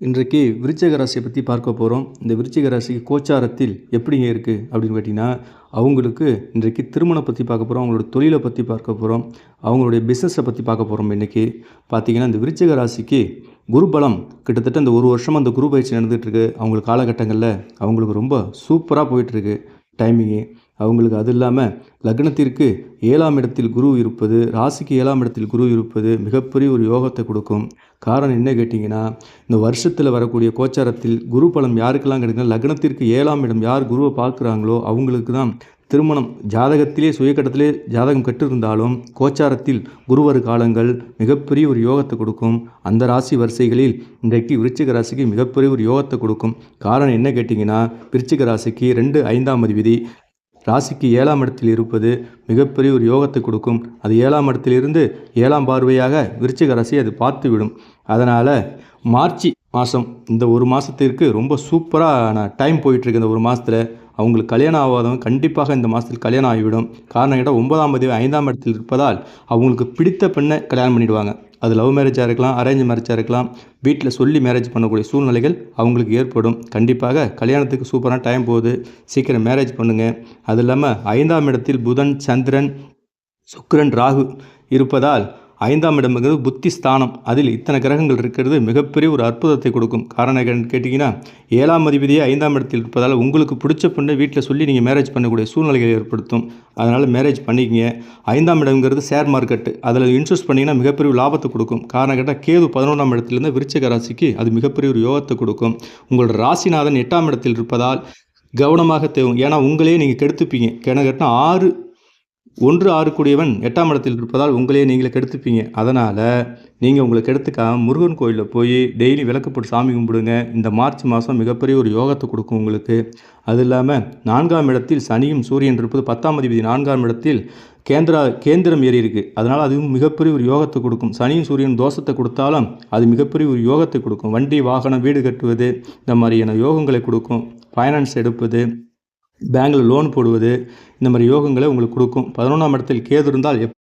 இன்றைக்கு விருச்சிக ராசியை பற்றி பார்க்க போகிறோம் இந்த விருச்சிக ராசிக்கு கோச்சாரத்தில் எப்படிங்க இருக்குது அப்படின்னு கேட்டிங்கன்னா அவங்களுக்கு இன்றைக்கு திருமணம் பற்றி பார்க்க போகிறோம் அவங்களோட தொழிலை பற்றி பார்க்க போகிறோம் அவங்களுடைய பிஸ்னஸை பற்றி பார்க்க போகிறோம் இன்றைக்கி பார்த்தீங்கன்னா இந்த விருச்சிக ராசிக்கு குருபலம் கிட்டத்தட்ட இந்த ஒரு வருஷமாக அந்த குரு பயிற்சி நடந்துகிட்ருக்கு அவங்களுக்கு காலகட்டங்களில் அவங்களுக்கு ரொம்ப சூப்பராக போயிட்டுருக்கு டைமிங்கு அவங்களுக்கு அது இல்லாமல் லக்னத்திற்கு ஏழாம் இடத்தில் குரு இருப்பது ராசிக்கு ஏழாம் இடத்தில் குரு இருப்பது மிகப்பெரிய ஒரு யோகத்தை கொடுக்கும். காரணம் என்ன கேட்டிங்கன்னா இந்த வருஷத்தில் வரக்கூடிய கோச்சாரத்தில் குரு பலம் யாருக்கெல்லாம் கிடைக்குன்னா லக்னத்திற்கு ஏழாம் இடம் யார் குருவை பார்க்குறாங்களோ அவங்களுக்கு தான் திருமணம் ஜாதகத்திலே சுயக்கட்டத்திலே ஜாதகம் கட்டிருந்தாலும் கோச்சாரத்தில் குருவர் காலங்கள் மிகப்பெரிய ஒரு யோகத்தை கொடுக்கும். அந்த ராசி வரிசைகளில் இன்றைக்கு விருச்சிக ராசிக்கு மிகப்பெரிய ஒரு யோகத்தை கொடுக்கும். காரணம் என்ன கேட்டிங்கன்னா விருச்சிக ராசிக்கு ரெண்டு ஐந்தாம் அதிபதி ராசிக்கு ஏழாம் இடத்தில் இருப்பது மிகப்பெரிய ஒரு யோகத்தை கொடுக்கும். அது ஏழாம் இடத்திலிருந்து ஏழாம் பார்வையாக விருச்சிக ராசி அது பார்த்துவிடும். அதனால் மார்ச் மாதம் இந்த ஒரு மாதத்திற்கு ரொம்ப சூப்பரான டைம் போயிட்டுருக்கு இந்த ஒரு மாதத்தில் அவங்களுக்கு கல்யாணம் ஆகாதவங்க கண்டிப்பாக இந்த மாதத்தில் கல்யாணம் ஆகிவிடும். காரணம் கேட்டால் ஒன்பதாம் பதிவு ஐந்தாம் இடத்தில் இருப்பதால் அவங்களுக்கு பிடித்த பெண்ணை கல்யாணம் பண்ணிவிடுவாங்க அது லவ் மேரேஜாக இருக்கலாம் அரேஞ்ச் மேரேஜாக இருக்கலாம் வீட்டில் சொல்லி மேரேஜ் பண்ணக்கூடிய சூழ்நிலைகள் அவங்களுக்கு ஏற்படும். கண்டிப்பாக கல்யாணத்துக்கு சூப்பரான டைம் போகுது. சீக்கிரம் மேரேஜ் பண்ணுங்கள் அது இல்லாமல் ஐந்தாம் இடத்தில் புதன் சந்திரன் சுக்கிரன் ராகு இருப்பதால் ஐந்தாம் இடம்ங்கிறது புத்தி ஸ்தானம் அதில் இத்தனை கிரகங்கள் இருக்கிறது மிகப்பெரிய ஒரு அற்புதத்தை கொடுக்கும். காரணம் என்னன்னு கேட்டிங்கன்னா ஏழாம் அதிபதியே ஐந்தாம் இடத்தில் இருப்பதால் உங்களுக்கு பிடிச்ச பொண்ணை வீட்டில் சொல்லி நீங்கள் மேரேஜ் பண்ணக்கூடிய சூழ்நிலைகளை ஏற்படுத்தும். அதனால் மேரேஜ் பண்ணிக்கிங்க. ஐந்தாம் இடம்ங்கிறது ஷேர் மார்க்கெட்டு அதில் இன்வெஸ்ட் பண்ணிங்கன்னா மிகப்பெரிய ஒரு லாபத்தை கொடுக்கும். காரணம் கேட்டால் கேது பதினொன்றாம் இடத்துலேருந்து விருச்சிக ராசிக்கு அது மிகப்பெரிய ஒரு யோகத்தை கொடுக்கும். உங்களோட ராசிநாதன் எட்டாம் இடத்தில் இருப்பதால் கவனமாக தேவும். ஏன்னா உங்களே நீங்கள் கெடுத்துப்பீங்க. கிணக்கட்டினா கேட்டால் ஆறு ஒன்று ஆறு கூடியவன் எட்டாம் இடத்தில் இருப்பதால் உங்களையே நீங்களே கெடுத்துப்பீங்க. அதனால் நீங்கள் உங்களை கெடுத்துக்காம முருகன் கோயிலில் போய் டெய்லி விளக்கு போட்டு சாமி கும்பிடுங்க. இந்த மார்ச் மாதம் மிகப்பெரிய ஒரு யோகத்தை கொடுக்கும் உங்களுக்கு. அது இல்லாமல் நான்காம் இடத்தில் சனியும் சூரியன் இருப்பது பத்தாம் அதிபதி நான்காம் இடத்தில் கேந்திரா கேந்திரம் ஏறி இருக்குது அதனால் அதுவும் மிகப்பெரிய ஒரு யோகத்தை கொடுக்கும். சனியும் சூரியன் தோஷத்தை கொடுத்தாலும் அது மிகப்பெரிய ஒரு யோகத்தை கொடுக்கும். வண்டி வாகனம் வீடு கட்டுவது இந்த மாதிரியான யோகங்களை கொடுக்கும். ஃபைனான்ஸ் எடுப்பது பேங்கில் லோன் போடுவது இந்த மாதிரி யோகங்களை உங்களுக்கு கொடுக்கும். பதினொன்றாம் இடத்தில் கேது இருந்தால் எப்